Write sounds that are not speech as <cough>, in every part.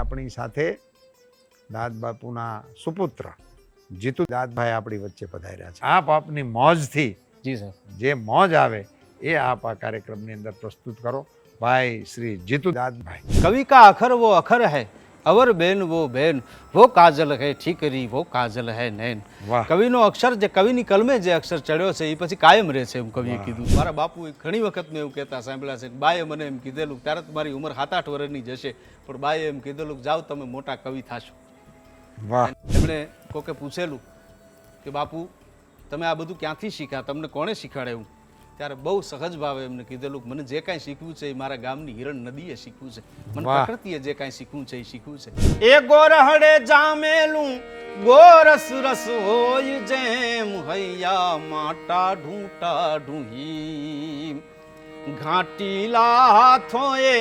આપણી સાથે દાદ બાપુના સુપુત્ર જીતુ દાદભાઈ આપણી વચ્ચે પધાર્યા છે. આપ આપની મોજથી જી સર. જે મોજ આવે એ આપ આ કાર્યક્રમની અંદર પ્રસ્તુત કરો. ભાઈ શ્રી જીતુ દાદભાઈ. કવિ કા અખર વો અખર હૈ? અવર બેન વો બેન વો કાજલ હે ઠીકરી વો કાજલ હે નૈન. કવિનો અક્ષર જે કવિની કલમે જે અક્ષર ચડ્યો છે એ પછી કાયમ રહેશે એમ કવિએ કીધું. મારા બાપુ એ ઘણી વખત મેં એવું કહેતા સાંભળ્યા છે બાએ મને એમ કીધેલું ત્યારે મારી ઉંમર સાત આઠ વર્ષની જશે પણ બાએ એમ કીધેલું જાઓ તમે મોટા કવિ થશો. એમણે કોકે પૂછેલું કે બાપુ તમે આ બધું ક્યાંથી શીખ્યા? તમને કોણે શીખવાડે એવું ત્યારે બહુ સહજ ભાવે એમને કીધેલું મને જે કાંઈ શીખવું છે એ મારા ગામની હિરણ નદીએ શીખવું છે. મને પ્રકૃતિએ જે કાંઈ શીખવું છે એ શીખવું છે. એ ગોરહડે જામેલું ગોરસ રસ હોય જેમ હૈયા માટા ઢૂંટા ઢૂહી ઘાટીલા હાથોએ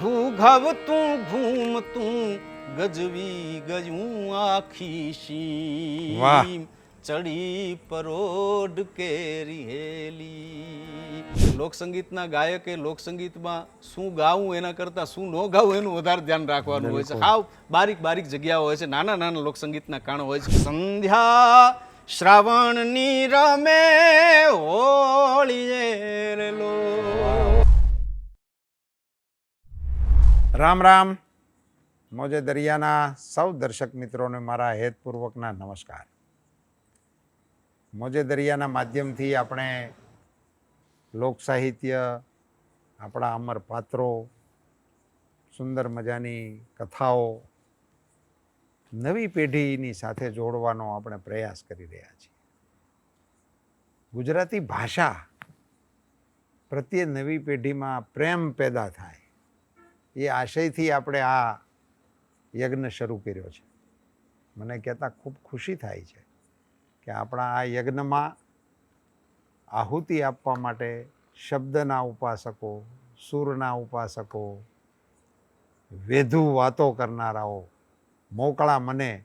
ઘૂઘવતું ઘૂમતું ગજવી ગયું આખી વાહ. ચડી પરોઢ કેરી હેલી. લોકસંગીતના ગાયકે લોકસંગીતમાં શું ગાવું એના કરતાં શું ન ગાવું એનું વધારે ધ્યાન રાખવાનું હોય છે. હાવ બારીક બારીક જગ્યાઓ હોય છે. નાના નાના લોકસંગીતના કાણો હોય છે. સંધ્યા શ્રાવણની રમે હોળીએ લો રામ રામ. મોજે દરિયાના સૌ દર્શક મિત્રોને મારા હેતપૂર્વકના નમસ્કાર. મોજે દરિયાના માધ્યમથી આપણે લોક સાહિત્ય, આપણા અમર પાત્રો, સુંદર મજાની કથાઓ નવી પેઢીની સાથે જોડવાનો આપણે પ્રયાસ કરી રહ્યા છીએ. ગુજરાતી ભાષા પ્રત્યે નવી પેઢીમાં પ્રેમ પેદા થાય એ આશયથી આપણે આ યજ્ઞ શરૂ કર્યો છે. મને કહેતા ખૂબ ખુશી થાય છે. કે આપણા આ યજ્ઞમાં આહુતિ આપવા માટે શબ્દના ઉપાસકો, સૂરના ઉપાસકો, વેધુ વાતો કરનારાઓ મોકળા મને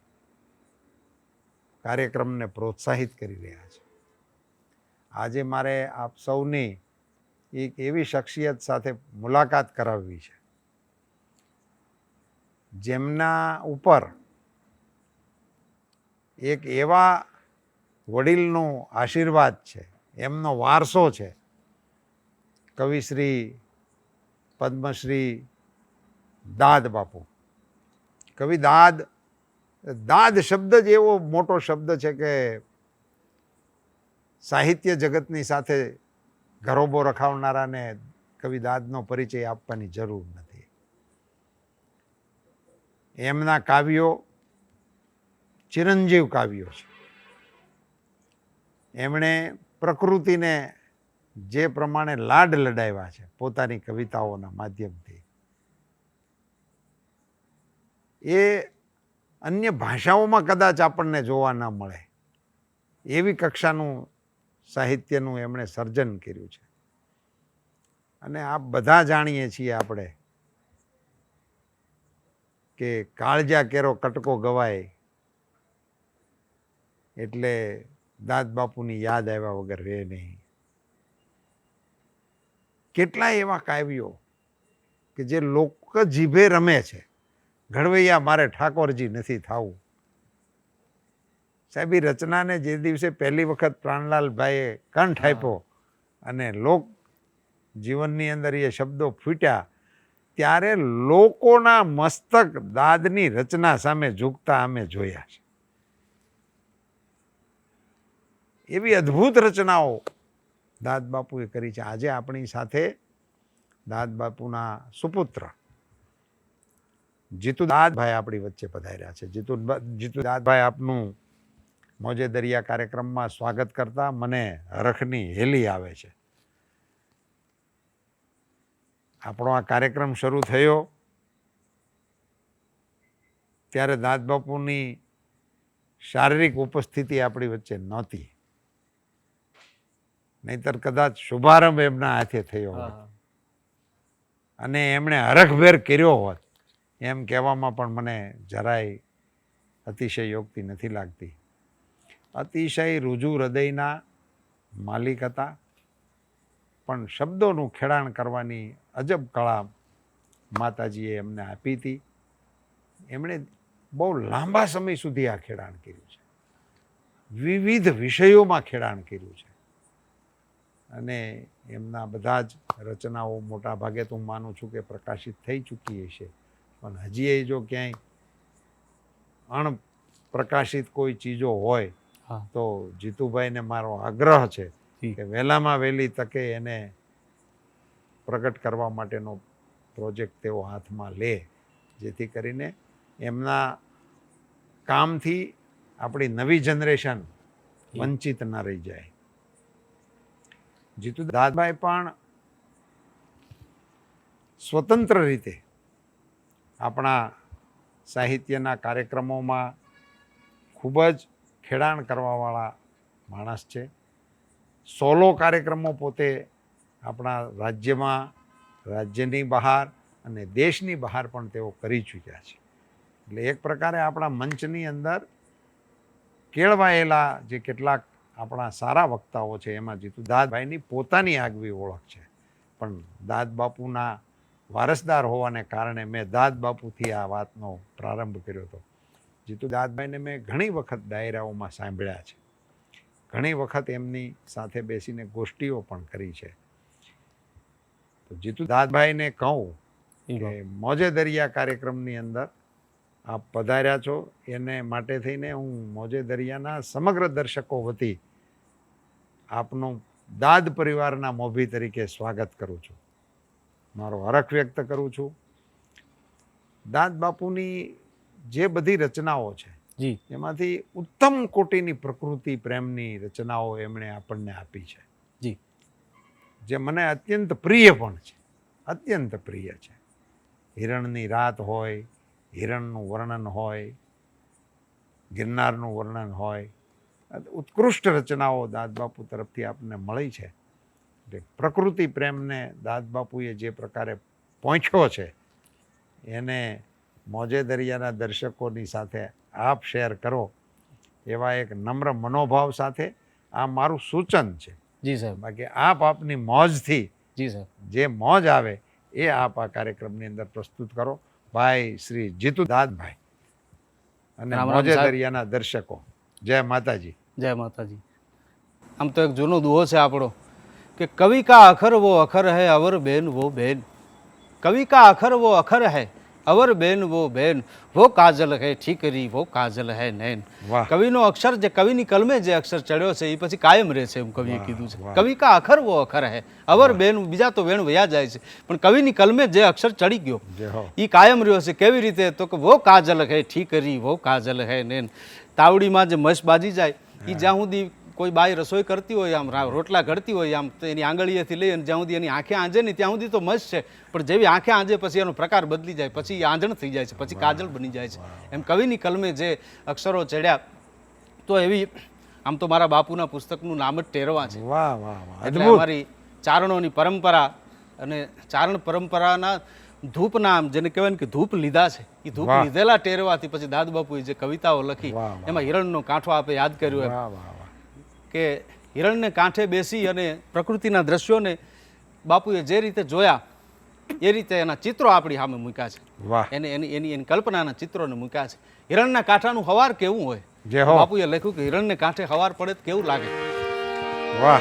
કાર્યક્રમને પ્રોત્સાહિત કરી રહ્યા છે. આજે મારે આપ સૌની એક એવી શખ્સિયત સાથે મુલાકાત કરાવવી છે. જેમના ઉપર એક એવા વડીલનો આશીર્વાદ છે, એમનો વારસો છે. કવિશ્રી પદ્મશ્રી દાદ બાપુ. કવિ દાદ દાદ શબ્દ જ એવો મોટો શબ્દ છે કે સાહિત્ય જગતની સાથે ઘરોબો રખાવનારાને કવિ દાદનો પરિચય આપવાની જરૂર નથી. એમના કાવ્યો ચિરંજીવ કાવ્યો છે. એમણે પ્રકૃતિને જે પ્રમાણે લાડ લડાવ્યા છે પોતાની કવિતાઓના માધ્યમથી, એ અન્ય ભાષાઓમાં કદાચ આપણને જોવા ન મળે, એવી કક્ષાનું સાહિત્યનું એમણે સર્જન કર્યું છે. અને આ બધા જાણીએ છીએ આપણે કે કાળજા કેરો કટકો ગવાય એટલે દાદ બાપુની યાદ આવ્યા વગર રહે નહીં. કેટલાય એવા કાવ્યો કે જે લોક જીભે રમે છે. ઘડવૈયા મારે ઠાકોરજી નથી થાવું. સાહેબ એ રચનાને જે દિવસે પહેલી વખત પ્રાણલાલભાઈએ કંઠ આપ્યો અને લોક જીવનની અંદર એ શબ્દો ફૂટ્યા ત્યારે લોકોના મસ્તક દાદની રચના સામે ઝૂકતા અમે જોયા છે. એવી અદ્ભુત રચનાઓ દાદ બાપુએ કરી છે. આજે આપણી સાથે દાદ બાપુના સુપુત્ર જીતુ દાદભાઈ આપણી વચ્ચે પધાર્યા છે. જીતુ જીતુ દાદભાઈ આપનું મોજે દરિયા કાર્યક્રમમાં સ્વાગત કરતા મને હરખની હેલી આવે છે. આપણો આ કાર્યક્રમ શરૂ થયો ત્યારે દાદ બાપુની શારીરિક ઉપસ્થિતિ આપણી વચ્ચે નહોતી. નહીતર કદાચ શુભારંભ એમના હાથે થયો હોત અને એમણે હરખભેર કર્યો હોત એમ કહેવામાં પણ મને જરાય અતિશય યોગતી નથી લાગતી. અતિશય રુજુ હૃદયના માલિક હતા પણ શબ્દોનું ખેડાણ કરવાની અજબ કળા માતાજીએ એમને આપી હતી. એમણે બહુ લાંબા સમય સુધી આ ખેડાણ કર્યું છે. વિવિધ વિષયોમાં ખેડાણ કર્યું છે. અને એમના બધા જ રચનાઓ મોટા ભાગે તો હું માનું છું કે પ્રકાશિત થઈ ચૂકી હશે. પણ હજી એ જો ક્યાંય અણ પ્રકાશિત કોઈ ચીજો હોય તો જીતુભાઈને મારો આગ્રહ છે. કે વહેલામાં વહેલી તકે એને પ્રગટ કરવા માટેનો પ્રોજેક્ટ તેઓ હાથમાં લે જેથી કરીને એમના કામથી આપણી નવી જનરેશન વંચિત ન રહી જાય. જીતુ દાદભાઈ પણ સ્વતંત્ર રીતે આપણા સાહિત્યના કાર્યક્રમોમાં ખૂબ જ ખેડાણ કરવાવાળા માણસ છે. સોલો કાર્યક્રમો પોતે આપણા રાજ્યમાં, રાજ્યની બહાર અને દેશની બહાર પણ તેઓ કરી ચૂક્યા છે. એટલે એક પ્રકારે આપણા મંચની અંદર કેળવાયેલા જે કેટલાક આપણા સારા વક્તાઓ છે એમાં જીતુ. દાદભાઈની પોતાની આગવી ઓળખ છે. પણ દાદ બાપુના વારસદાર હોવાને કારણે મેં દાદ બાપુથી આ વાતનો પ્રારંભ કર્યો હતો. જીતુ દાદભાઈને મેં ઘણી વખત ડાયરાઓમાં સાંભળ્યા છે. ઘણી વખત એમની સાથે બેસીને ગોષ્ઠીઓ પણ કરી છે. તો જીતુ દાદભાઈને કહું કે મોજે દરિયા કાર્યક્રમની અંદર આપ પધાર્યા છો. એને માટે થઈને હું મોજે દરિયાના સમગ્ર દર્શકો વતી આપનું દાદ પરિવારના મોભી તરીકે સ્વાગત કરું છું. મારો હરખ વ્યક્ત કરું છું. દાદ બાપુની જે બધી રચનાઓ છે જી. એમાંથી ઉત્તમ કોટીની પ્રકૃતિ પ્રેમની રચનાઓ એમણે આપણને આપી છે. જી. જે મને અત્યંત પ્રિય પણ છે. અત્યંત પ્રિય છે. હિરણની રાત હોય હિરણનું વર્ણન હોય ગિરનારનું વર્ણન હોય ઉત્કૃષ્ટ રચનાઓ દાદબાપુ તરફથી આપણને મળી છે. એટલે પ્રકૃતિ પ્રેમને દાદબાપુએ જે પ્રકારે પહોંચ્યો છે એને મોજે દરિયાના દર્શકોની સાથે આપ શેર કરો એવા એક નમ્ર મનોભાવ સાથે આ મારું સૂચન છે. જી સાહેબ. બાકી આપ આપની મોજથી જી સાહેબ. જે મોજ આવે એ આપ આ કાર્યક્રમની અંદર પ્રસ્તુત કરો. ભાઈ શ્રી જીતુ દાદભાઈ. અને મોજે દરિયાના દર્શકો. જય માતાજી. જય માતાજી. આમ તો એક જૂનો દુહો છે આપણો કે કવિ કા અખર વો અખર હૈ અવર બેન વો બેન. કવિ કા અખર વો અખર હૈ અવર બેન વો બેન વો કાજલ હૈ ઠીકરી વો કાજલ હે નૈન કવિનો અક્ષર જે કવિની કલમે જે અક્ષર ચડ્યો છે એ પછી કાયમ રહે છે એમ કવિએ કીધું છે. કવિ કા અખર વો અખર હૈ. અવર બેન બીજા તો વેણ વયા જાય છે. પણ કવિની કલમે જે અક્ષર ચડી ગયો એ કાયમ રહ્યો છે. કેવી રીતે? તો કે વો કાજલ હે ઠીકરી વો કાજલ હે નૈન તાવડીમાં જે મસ બાજી જાય એ જ્યાં સુધી કોઈ બાઈ રસોઈ કરતી હોય આમ રોટલા ઘડતી હોય આમ તો એની આંગળીએથી લઈ અને જ્યાં સુધી એની આંખે આંજે નહીં ત્યાં સુધી તો મસ્ત છે. પણ જેવી આંખે આંજે પછી એનો પ્રકાર બદલી જાય પછી આંજણ થઈ જાય છે પછી કાજલ બની જાય છે. એમ કવિની કલમે જે અક્ષરો ચડ્યા તો એવી આમ તો મારા બાપુના પુસ્તકનું નામ જ ટેરવા છે. વાહ વાહ એટલે અમારી ચારણોની પરંપરા અને ચારણ પરંપરાના ધૂપ નામ જેને કહેવાય ને કે ધૂપ લીધા છે એ ધૂપ લીધેલા ટેરવાથી પછી દાદ બાપુએ જે કવિતાઓ લખી. એમાં હિરણનો કાંઠો આપે યાદ કર્યો એમ. કે હિરણને કાંઠે બેસી અને પ્રકૃતિના દ્રશ્યોને બાપુએ જે રીતે જોયા એ રીતે એના ચિત્રો આપણી સામે મૂક્યા છે. એને એની એની એની કલ્પનાના ચિત્રોને મૂક્યા છે. હિરણના કાંઠાનું હવાર કેવું હોય? બાપુએ લખ્યું કે હિરણને કાંઠે હવાર પડે કેવું લાગે? વાહ.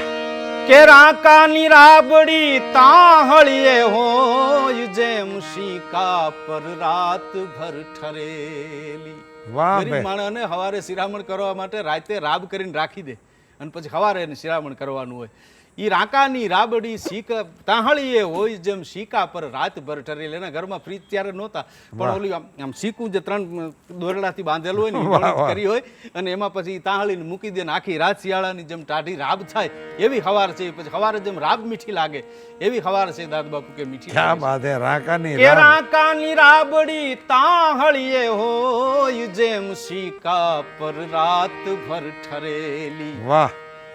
કે રાકાની રાબડી તાહળીએ હોય જેમ શીકા પર રાત ભર ઠરેલી. વાહ માણસને હવારે શિરામણ કરવા માટે રાતે રાબ કરીને રાખી દે. અને પછી સવારે એને શિરામણ કરવાનું હોય. ઈ રાકાની રાબડી શીકા તાહળીએ હોય જેમ શીકા પર રાતભર એના ઘરમાં ફ્રીજ ત્યારે નહોતા. પણ ઓલી આમ શીકું જે ત્રણ દોરડાથી બાંધેલું હોય ને. કરી હોય. અને એમાં પછી તાહળીને મૂકી દે ને આખી રાત શિયાળાની જેમ ટાઢી રાબ થાય. એવી હવાર છે પછી હવારે જેમ રાબ મીઠી લાગે. એવી હવાર છે દાદ બાપુ કે મીઠી ક્યાં. બાત હે રાકાની રાકાની રાબડી તાહળીએ હોય જેમ શીકા પર રાત ભર ઠરેલી. વાહ.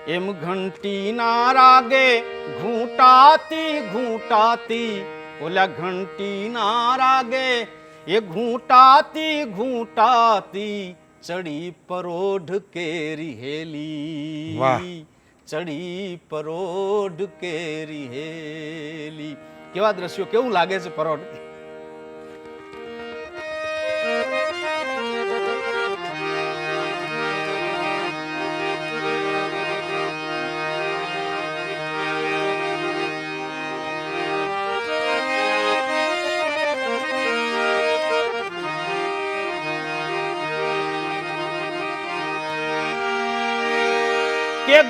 એમ ઘંટીના રાગે ઘૂંટાતી ઘૂંટાતી. ઓલા ઘંટીના રાગે એ ઘૂંટાતી ઘૂંટાતી. ચડી પરોઢ કેરી હેલી. ચડી પરોઢ કેરી હેલી. કેવા દ્રશ્યો કેવું લાગે છે પરોઢ?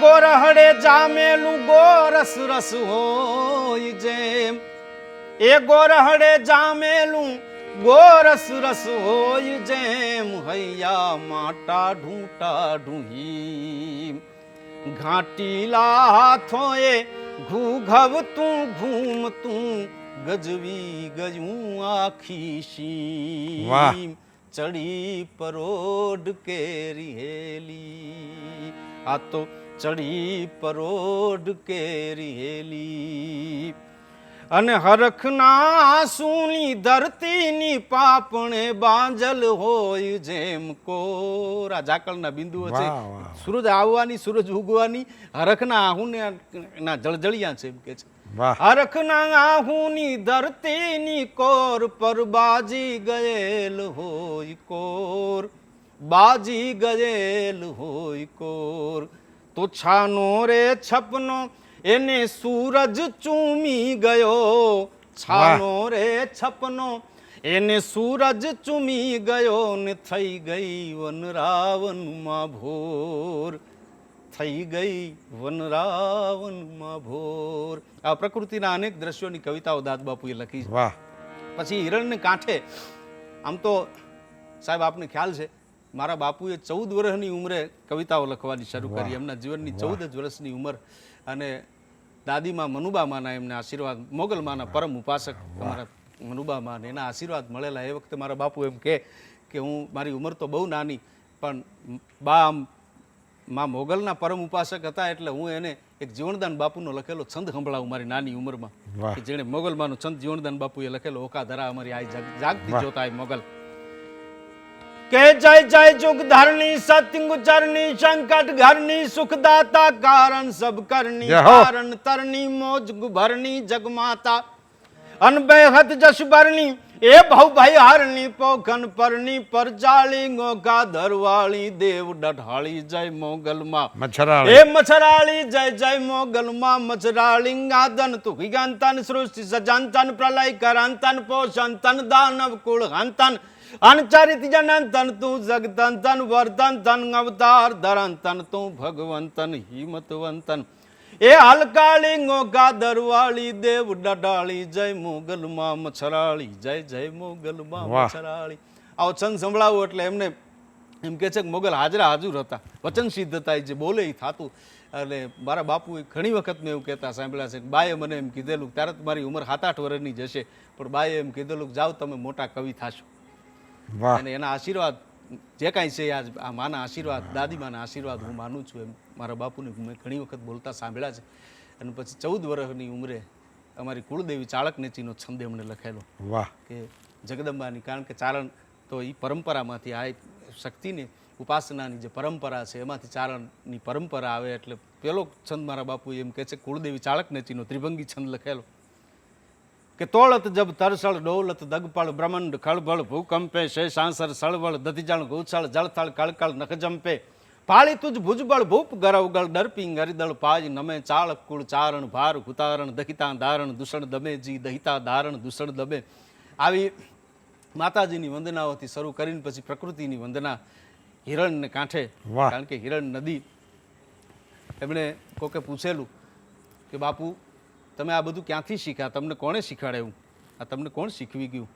ગોરહડે જામેલું ગોરસ રસ હોય જેમ. એ ગોરહડે જામેલું ગોરસ રસ હોય જેમ. હૈયા માટા ઢૂંટા ઢૂહી ઘાટીલા હાથોએ ઘૂઘવતું ઘૂમતું ગજવી ગયું આખી શી ચડી પરોડ કેરી હેલી. આ તો ચડી પરોઢ કેરી હેલી અને હરખના સુની ધરતીની પાપણે બાંજલ હોય જેમ કોરા. ઝાકળના બિંદુઓ છે. સૂરજ આવવાની સૂરજ ઉગવાની હરખના આહુને ના જળજળિયા છે એમ કે છે. હરખના આહુની ધરતીની કોર પર બાજી ગયેલ હોય કોર. બાજી ગયેલ હોય કોર. તો છાનો રે છપનો એને સૂરજ ચૂમી ગયો. છાનો રે છપનો એને સૂરજ ચૂમી ગયો ને થઈ ગઈ વન રાવણમાં ભોર. થઈ ગઈ વનરાવનમાં ભોર. આ પ્રકૃતિના અનેક દ્રશ્યોની કવિતાઓ દાદબાપુએ લખી છે. વાહ. પછી હિરણને કાંઠે આમ તો સાહેબ આપને ખ્યાલ છે મારા બાપુએ ચૌદ વર્ષની ઉંમરે કવિતાઓ લખવાની શરૂ કરી. એમના જીવનની ચૌદ જ વર્ષની ઉંમર. અને દાદીમાં મનુબામાના એમને આશીર્વાદ મોગલમાના પરમ ઉપાસક અમારા મનુબામાં એના આશીર્વાદ મળેલા. એ વખતે મારા બાપુ એમ કહે કે હું મારી ઉંમર તો બહુ નાની પણ બા આમ માં મોગલના પરમ ઉપાસક હતા એટલે હું એને એક જીવણદાન બાપુનો લખેલો છંદ સંભળાવું મારી નાની ઉંમરમાં. કે જેણે મોગલમાંનો છંદ જીવણદાન બાપુએ લખેલો ઓકા ધરા અમારી આ જાગતી જોતા મોગલ. કે જય જય જુગ ધરની સત્યંગ ચરની સંકટ ઘરની સુખદાતા કારણ સબ કરની. કારણ તરની મોજ ગુભરની જગમાતા. અનબે હત જશ ભરણી એ ભવ ભાઈ હરણી પોખન પરણી પરચાળી ગોકા ધરવાળી દેવ ડઢાળી જય મોગલમાં. મચ્છરાળી. એ મછરાળી જય જય મોગલમાં મછરાળી ગાદન તુખી ગાંતન સૃષ્ટિ સજાંતન પ્રલય કરાંતન પોષંતન દાનવ કુળ હંતન અનચરિત તન તું જગતંતન વર્તંતન અવતાર ધરંતન તું ભગવંતન હિમતવંતન. એ હલકાળી ગોગા દરવાળી દેવ ડડાળી જય મોગલમાં મછરાળી જય જય મોગલમાં વાહ. મચ્છરાળી આવો છંદ સંભળાવું એટલે એમને એમ કે છે કે મોગલ હાજરા હાજર હતા. વચન સિદ્ધ થાય જે બોલે એ થતું. એટલે મારા બાપુ ઘણી વખત મેં એવું કહેતા સાંભળ્યા છે બાએ મને એમ કીધેલું ત્યારે મારી ઉંમર સાત આઠ વર્ષની જશે પણ બાએ એમ કીધેલું કે જાઓ તમે મોટા કવિ થાશો. અને એના આશીર્વાદ જે કાંઈ છે આજ આ માના આશીર્વાદ દાદી માના આશીર્વાદ હું માનું છું એમ. મારા બાપુને મેં ઘણી વખત બોલતા સાંભળ્યા છે. અને પછી ચૌદ વર્ષની ઉંમરે અમારી કુળદેવી ચાળક નેચીનો છંદ એમણે લખેલો. વાહ. કે જગદંબાની કારણ કે ચારણ તો એ પરંપરામાંથી આ એક શક્તિની ઉપાસનાની જે પરંપરા છે એમાંથી ચારણની પરંપરા આવે એટલે પેલો છંદ મારા બાપુ એમ કહે છે કુળદેવી ચાળક નેચીનો ત્રિભંગી છંદ લખેલો. કે તોળત જબ તરસળ ડોલત દગપળ બ્રહ્મંડ ખળબળ ભૂકંપે શેષાંસર સળવળ દધિજાણ ગૌછળ જળથળ કળકળ નખજંપે. પાળી તુજ ભુજબળ ભૂપ ગરવગળ ડરપિંગ હરિદળ પાજ નમે ચાળક કુળ ચારણ ભાર કુતારણ દહિતા ધારણ દૂષણ દમે જી દહિતા ધારણ દૂષણ દમે આવી માતાજીની વંદનાઓથી શરૂ કરીને પછી પ્રકૃતિની વંદના હિરણને કાંઠે કારણ કે હિરણ નદી. એમણે કોકે પૂછેલું કે બાપુ તમે આ બધું ક્યાંથી શીખ્યા? તમને કોણે શીખવાડ્યું? આ તમને કોણ શીખવી ગયું?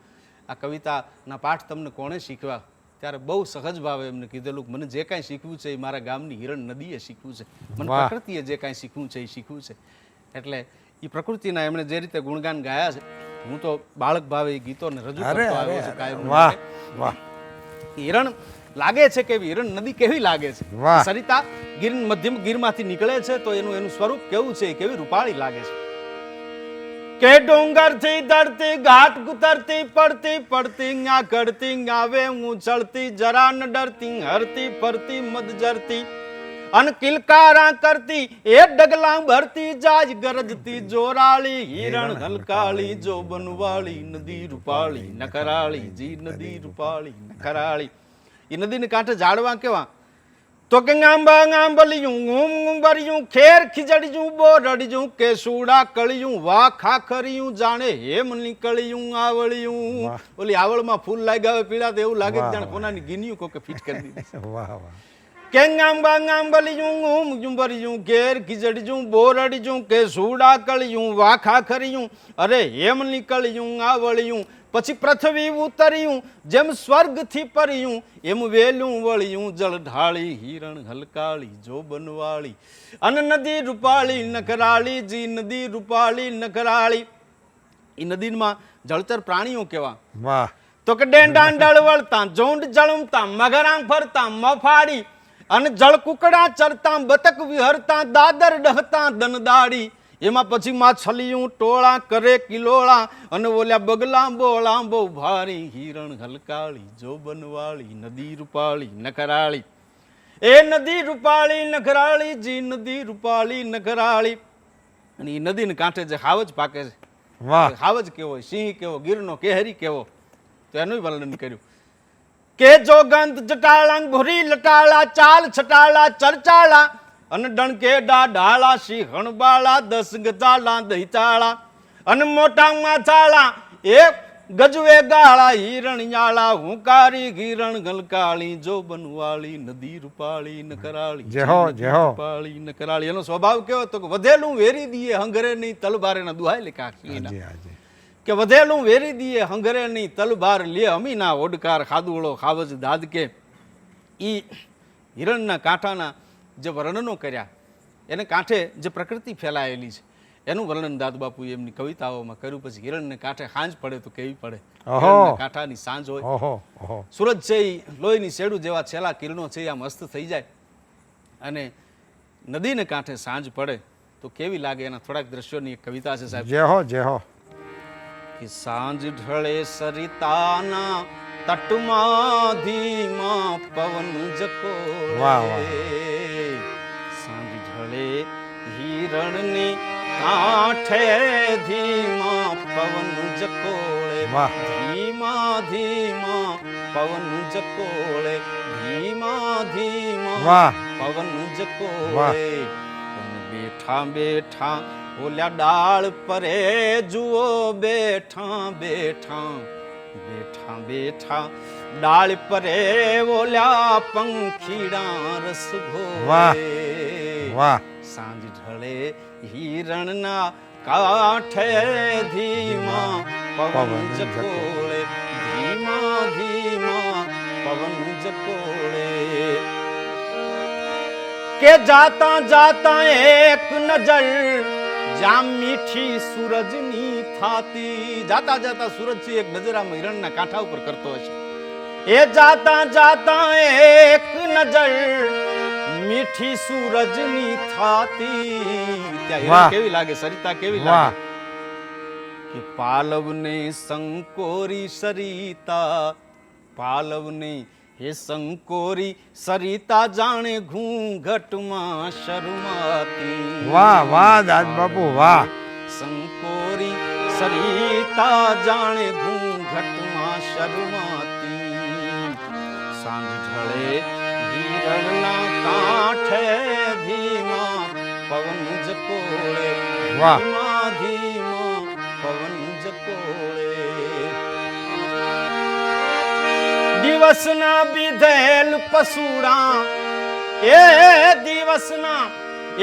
આ કવિતાના પાઠ તમને કોણે શીખવા? ત્યારે બહુ સહજ ભાવે એમને કીધેલું મને જે કાંઈ શીખવું છે એ મારા ગામની હિરણ નદીએ શીખવું છે. મને પ્રકૃતિએ જે કાંઈ શીખવું છે એ શીખવું છે. એટલે એ પ્રકૃતિના એમણે જે રીતે ગુણગાન ગાયા છે હું તો બાળક ભાવે એ ગીતોને રજૂ કરતો આવ્યો છું કાયમ વાહ વાહ. હિરણ લાગે છે કે હિરણ નદી કેવી લાગે છે? સરિતા ગીર મધ્યમ ગીરમાંથી નીકળે છે તો એનું એનું સ્વરૂપ કેવું છે? કેવી રૂપાળી લાગે છે? કે ડુંગરથી ધરતી ઘાટ ગુતરતી પડતી પડતી આ કરતી આવે ચડતી જરા ન ડરતી હરતી ફરતી મદ જરતી અન કિલકારા કરતી એ ડગલા ભરતી જાજ ગરજતી જોરાળી હિરણ હલકાળી જો બનવાળી નદી રૂપાળી નકરાળી જી નદી રૂપાળી નકરાળી એ નદીને કાંઠે ઝાડવા કેવા? તો કે ગાંબા ગાંબલિયું ગુમ ગુંબરિયું ખેર ખીજડીયું બોરડિયું કે સુડા કળિયું વા ખાખરિયું જાણે હેમ નીકળિયું આવળિયું. ઓલી આવળમાં ફૂલ લાગ્યા પીળા તો એવું લાગે જાણે કોનાની ગીન્યું કોકે ફિટ કરી દીધી. <laughs> વાહ વાહ. ઘેર ખીજડજું બોરડજું કે સુડા કળિયું વાખા ખરિયું અરે હેમ નીકળ્યું આવળ્યું. પછી પૃથ્વી ઉતર્યું જેમ સ્વર્ગથી પર્યું એમ વેલું વળ્યું જળ ઢાળી હિરણ હલકાળી જો બનવાળી અન નદી રૂપાળી નકરાળી જી નદી રૂપાળી નકરાળી એ નદીમાં જળચર પ્રાણીઓ કેવા? વાહ. તો કે ડેંડાન ડળવળતા જોંડ જળમતા મગરાંગ ફરતા મફાડી અને જળ કુકડા ચરતા બતક વિહરતા દાદર ડહતા દનદાડી એમાં પછી માછલીયું ટોળા કરે કિલોળા અને બોલ્યા બગલા બોળા બહુ ભારી હિરણ હલકાળી જો બનવાળી નદી રૂપાળી નકરાળી એ નદી રૂપાળી નખરાળી જી નદી રૂપાળી નખરાળી. અને એ નદીને કાંઠે જે હાવજ પાકે છે. વાહ. હાવજ કેવો સિંહ કેવો ગીરનો કેહરી કેવો. તો એનું વર્ણન કર્યું. કે જોગંત જટાળા ભૂરી લટાળા ચાલ છટાળા ચરચાળા. અને ડણકેડા ડાળા સિંહણ બાળા દસ ગજાળા દહીચાળા અન મોટા માથાળા એ ગજવે ગાળા હિરણિયાળા હુંકારી ગીરણ ગલકાળી જો બનવાળી નદી રૂપાળી નકરાળી જય હો, જય હો. રૂપાળી નકરાળી. એનો સ્વભાવ કેવો તો કે વધેલું વેરી દીએ હંગરે નહીં તલબારે ના દુહાય લે હાજી કે વધેલું વેરી દીએ હંગરે નહીં તલબાર લે અમીના ઓડકાર ખાદુળો ખાવજ દાદકે. ઈ હિરણના કાંઠાના જે વર્ણનો કર્યા એને કાંઠે જે પ્રકૃતિ ફેલાયેલી છે એનું વર્ણન દાદબાપુ એમની કવિતાઓમાં કર્યું. પછી હિરણને કાંઠે સાંજ પડે તો કેવી પડે? કાંઠાની સાંજ હોય. ઓહો છે લોહીની શેડું જેવા છેલ્લા કિરણો છે આમ અસ્ત થઈ જાય. અને નદીને કાંઠે સાંજ પડે તો કેવી લાગે? એના થોડાક દ્રશ્યોની એક કવિતા છે સાહેબ. જય હો જય હો કે સાંજ ઢળે સરિતાના તટમાં ધીમા પવન જકો વાહ, વાહ. ઢળે હિરણની કાંઠે ધીમા પવન જકોળે. ધીમા ધીમા પવન જકોળે ધીમા ધીમા પવન. જકોળે બેઠા બેઠા ઓલ્યા ડાળ પરે જુઓ બેઠા બેઠા બેઠા બેઠા ડાળ પરે ઓલ્યા પંખીડા રસ વાહ. વાહ. સાંજ ઢળે હિરણના કાંઠે ધીમા પવન જકોળે. ધીમા ધીમા પવન જકોળે. કે જાતા જાતા એક નજર જામ મીઠી સૂરજની થાતી. જાતા જાતા સૂરજ છે એક નજર આમ હિરણના કાંઠા ઉપર કરતો હશે. એ જાતા જાતા એક નજર મીઠી સૂરજની થાતી. કેવી લાગે સરિતા કેવી લાગે? કે પાલવને સંકોરી સરિતા પાલવને હે સંકોરી સરિતા જાણે ઘૂંઘટમાં શરમાતી. વાહ વાહ દાદ બાપુ વાહ. સંકોરી સરિતા જાણે ઘૂંઘટમાં શરમાતી. સાંજ ઢળે હિરણના કાંઠે ધીમા પવન જકોળે વાહ. ધીમા પવન જકોળે દિવસના બીધેલ પસુડા એ દિવસના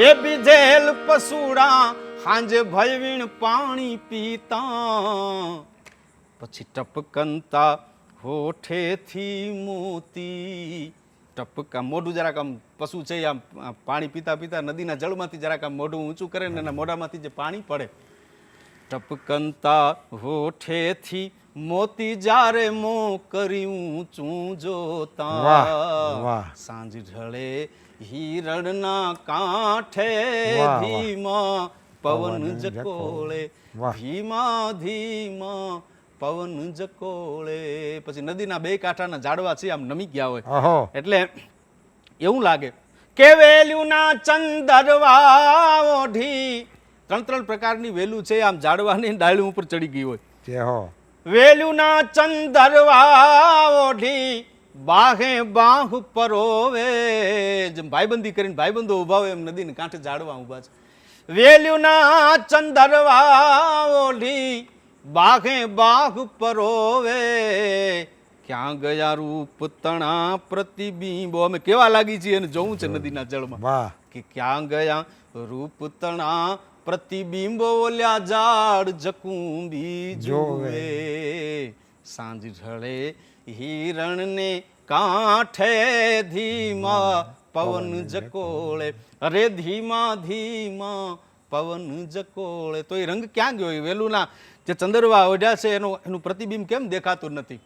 એ બીધેલ પસુડા હાંજે ભયવીણ પાણી પીતા. પછી ટપકનતા હોઠેથી મોતી. ટપકા મોઢું જરાક આમ પશુ છે આમ પાણી પીતા પીતા નદીના જળમાંથી જરાક આમ મોઢું ઊંચું કરે ને એના મોઢામાંથી જે પાણી પડે ટપકંતા હોઠેથી મોતી જારે મો કર્યું ઊંચું જોતા. સાંજ ઢળે હિરણના કાંઠે. ધીમા પવન પવન જકોળે. ધીમા ધીમા પવન જકોળે. પછી નદીના બે કાંઠાના ઝાડવા છે આમ નમી ગયા હોય. એટલે એવું લાગે. કે વેલ્યુના ચંદરવા ઓઢી ત્રણ ત્રણ પ્રકારની વેલું છે આમ ઝાડવાની ડાળીઓ ઉપર ચડી ગઈ હોય. વેલુના ચંદરવા ઓઢી બાહે બાહ પરોવે જેમ ભાઈબંધી કરીને ભાઈબંધો ઊભા હોય એમ નદીને કાંઠે ઝાડવા ઊભા છે. વેલ્યુના ચંદરવા ઓઢી બાહે બાહ પરોવે ક્યાં ગયા રૂપ તણા પ્રતિબિંબો? અમે કેવા લાગી છીએ એને જોવું છે નદીના જળમાં વાહ. કે ક્યાં ગયા રૂપ તણા પ્રતિબિંબો ઓલ્યા ઝાડ જકુંબી જોવે. સાંજ ઢળે હિરણને કાંઠે ધીમા પવન જકોળે અરે ધીમા ધીમા પવન જકોળે તો એ રંગ ક્યાં ગયો? એ વેલુના જે ચંદરવા ઓઢ્યા છે એનું એનું પ્રતિબિંબ કેમ દેખાતું નથી?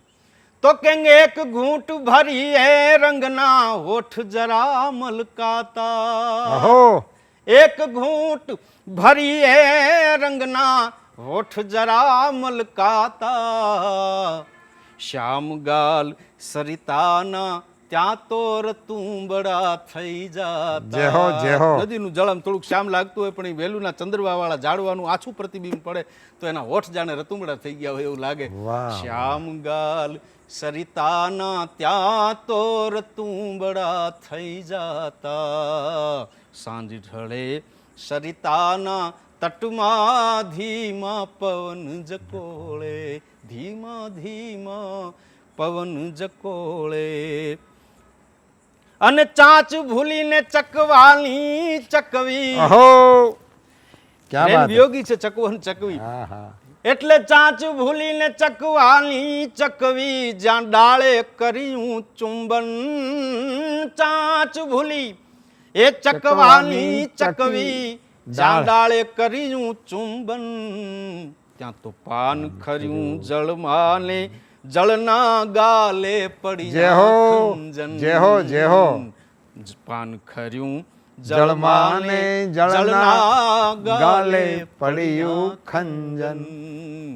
તો કેંગ એક ઘૂંટ ભરી એ રંગના હોઠ જરા મલકાતા. એક ઘૂંટ ભરી એ રંગના હોઠ જરા મલકાતા. શ્યામ ગાલ સરિતાના ત્યાં તો રતુંબડા થઈ જાતા. નદીનું જળ આમ થોડુંક શ્યામ લાગતું હોય પણ એ વેલુના ચંદ્રવા વાળા ઝાડવાનું આછું પ્રતિબિંબ પડે તો એના હોઠ જાણે રતુંબડા થઈ ગયા હોય એવું લાગે. શ્યામ ગાલ સરિતાના ત્યાં તો રતુંબડા થઈ જાતા. સાંજ ઢળે સરિતાના તટમાં ધીમા પવન જકોળે ધીમા ધીમા પવન જકોળે. અને ચાંચ ભૂલીને ચકવાની ચકવી. અહો. ક્યાં વાત વિયોગી છે ચકવન ચકવી. હા હા. એટલે ચાંચ ભૂલીને ચકવાની ચકવી જ્યાં ડાળે કર્યું ચુંબન. ચાંચ ભૂલી એ ચકવાની ચકવી જ્યાં ડાળે. કર્યું ચુંબન. ત્યાં તો પાન ખર્યું જળમાં ને જળના ગાલે પડી જય હો, ખંજન. જય હો, જય હો. પાન ખર્યું જળમાને જળના ગાલે પડ્યું ખંજન.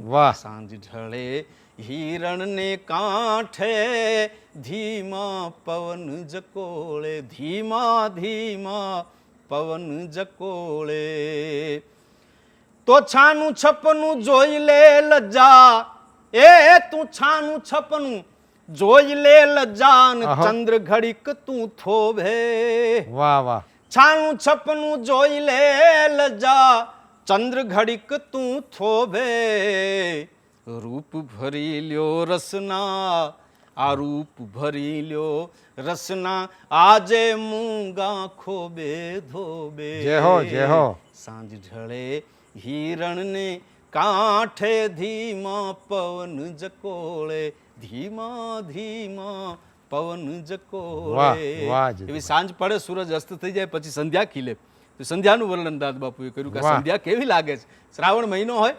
વાહ. સાંજ ઢળે હિરણને કાંઠે ધીમા પવન જકોળે ધીમા ધીમા પવન જકોળે તો છાનું છપનું જોઈ લે લજા એ તું છાનું છપનું જોઈ લે લજાન. ચંદ્ર ઘડીક તું થોભે વાહ વાહ છાનું છપનું જોઈ લે લજા ચંદ્ર ઘડીક તું થોભે રૂપ ભરી લ્યો રસના આ રૂપ ભરી લ્યો રસના આજે મૂંગા ખોબે ધોબે જય હો, જય હો. સાંજ ઢળે હિરણને કાંઠે ધીમા પવન જકોળે ધીમા ધીમા પવન જકોળે એવી સાંજ પડે સૂરજ અસ્ત થઈ જાય પછી સંધ્યા ખીલે. તો સંધ્યાનું વર્ણન દાદ બાપુએ કર્યું કે સંધ્યા કેવી લાગે છે? શ્રાવણ મહિનો હોય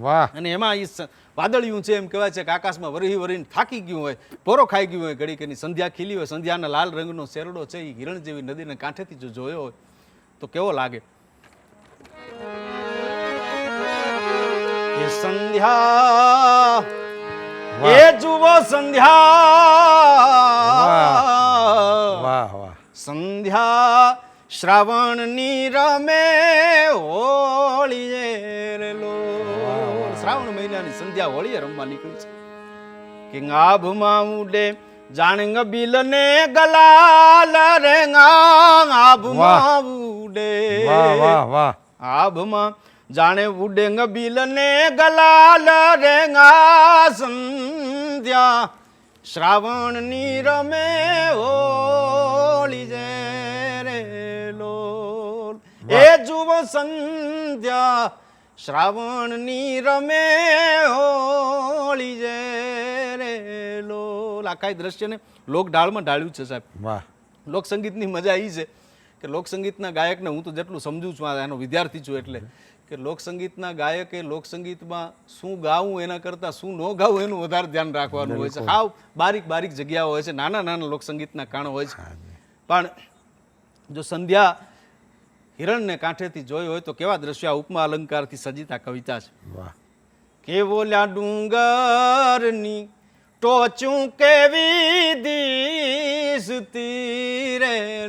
વાહ. અને એમાં એ વાદળિયું છે એમ કહેવાય છે કે આકાશમાં વરહી વરીને થાકી ગયું હોય પોરો ખાઈ ગયું હોય ઘડીક એની સંધ્યા ખીલી હોય સંધ્યાના લાલ રંગનો શેરડો છે એ હિરણ જેવી નદીને કાંઠેથી જો જોયો હોય તો કેવો લાગે? એ સંધ્યા. એ જુઓ સંધ્યા. વાહ વાહ સંધ્યા શ્રાવણની રમે હોળીએ રે લો શ્રાવણ મહિનાની સંધ્યા હોળીએ રમવા નીકળી છે. કે આભમાં ઉડે જાણ બિલ ને ગલાલ રે આભમાં ઉડે. વાહ વાહ વાહ. આભમાં જાણે ઉડેંગ બિલને ગલાલ રેંગા સંધ્યા શ્રાવણની રમે હોળી જે રે લોલ. એ જુવ સંધ્યા. શ્રાવણની રમે હોળી જે રે લોલ. આખા દ્રશ્યને લોક ઢાળમાં ઢાળ્યું છે સાહેબ. વાહ. લોકસંગીતની મજા એ છે કે લોકસંગીતના ગાયકને હું તો જેટલું સમજુ છું એનો વિદ્યાર્થી છું એટલે. કે લોકસંગીતના ગાયકે લોકસંગીતમાં શું ગાવું એના કરતાં શું ન ગાવું એનું વધારે ધ્યાન રાખવાનું હોય છે. હાવ બારીક બારીક જગ્યાઓ હોય છે નાના નાના લોકસંગીતના કાણ હોય છે. પણ જો સંધ્યા હિરણને કાંઠેથી જોઈ હોય તો કેવા દ્રશ્ય ઉપમા અલંકારથી સજીતા કવિતા છે. વાહ. કેવોલ્યા ડુંગરની ટોચું કેવી દિશતી રે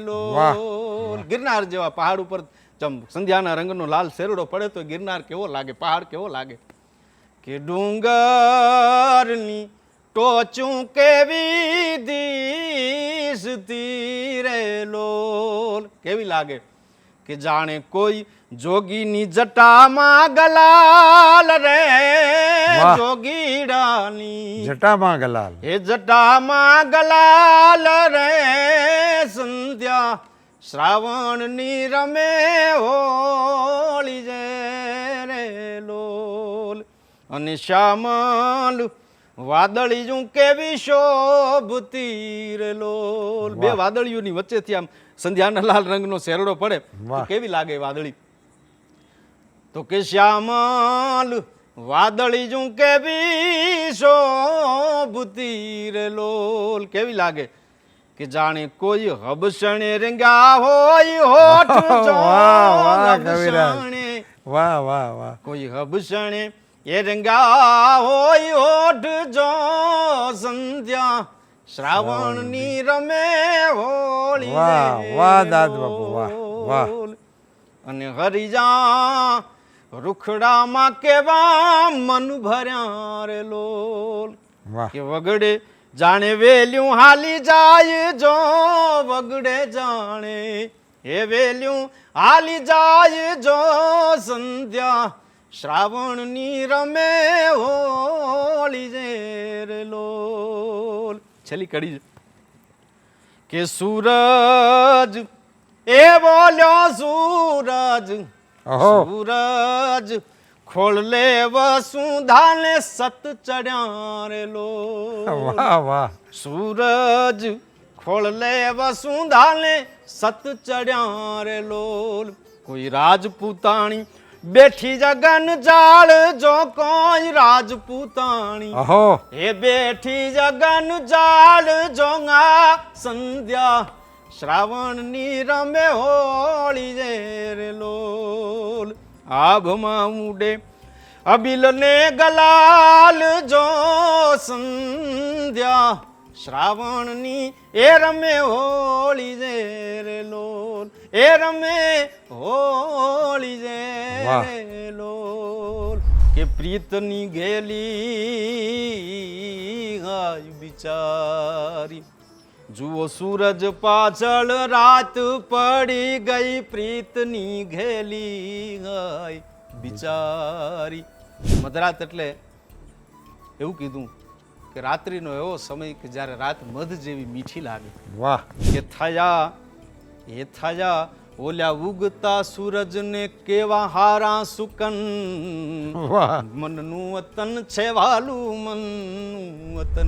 ગિરનાર જેવા પહાડ ઉપર જમ સંધ્યાના રંગનો લાલ શેરડો પડે તો ગિરનાર કેવો લાગે પહાડ કેવો લાગે? કે ડુંગરની ટોચું કેવી દિશતી રે લોલ? કેવી લાગે? કે કે જાણે કોઈ જોગીની જટામાં ગલાલ રે જોગીડાની. જટામાં ગલાલ. એ જટામાં ગલાલ રે સંધ્યા. શ્રાવણની રમે હોળી જે રે લોલ. અને શ્યામલ વાદળિયું કેવી શોભતી રે લોલ. બે વાદળીઓની વચ્ચેથી આમ સંધ્યાના લાલ રંગનો શેરડો પડે. તો કેવી લાગે વાદળી? તો કે શ્યામલ વાદળી જું કેવી શોભતી રે લોલ. કેવી લાગે? કે જાણે કોઈ હબસણે રંગા હોય હોઠ જો. હબસણે. વાહ વાહ વાહ કોઈ હબસણે એ રંગા હોય હોઠ જો સંધ્યા શ્રાવણની રમે હોળી વાહ, વાહ, દાદ બાપુ, વાહ, વાહ. અને હરિજા રૂખડામાં કેવા મન ભર્યા રે લોલ કે વગડે જાણે વેલ્યું હાલી જાય જો વગડે જાણે. એ વેલ્યું હાલી જાય જો સંધ્યા. શ્રાવણની રમે હોળી જે લોલ. છેલ્લી કડી કે સૂરજ એ બોલ્યો સૂરજ સૂરજ ખોળ લે વસુધાને સત ચડ્યા રે લો. વાહ વાહ. સૂરજ ખોળ લે વસુધાને સત ચડ્યા રે લોલ કોઈ રાજપૂતાણી બેઠી જગન જાળ જો કોઈ રાજપૂતાણી. અહો. એ બેઠી જગન જાળ જોંગા સંધ્યા શ્રાવણની રમે હોળી જે રે લોલ આભમાં ઉડે અબિલ ને ગલાલ જો સંધ્યા શ્રાવણની એ રમે હોળી જે રે લોલ એ રમે હોળી જે વાહ. રે લોલ કે પ્રીતની ગેલી હાય બિચારી જુઓ સૂરજ પાછળ રાત પડી ગઈ પ્રીતની ઘેલી ગઈ. બિચારી. મધરાત એટલે એવું કીધું કે રાત્રિનો એવો સમય કે જ્યારે રાત મધ જેવી મીઠી લાગે. વાહ. કે થયા એ થયા ઓલ્યા ઉગતા સૂરજ ને કેવા હારા સુકન. વાહ. મનનું વતન છે વાલું મનનું વતન.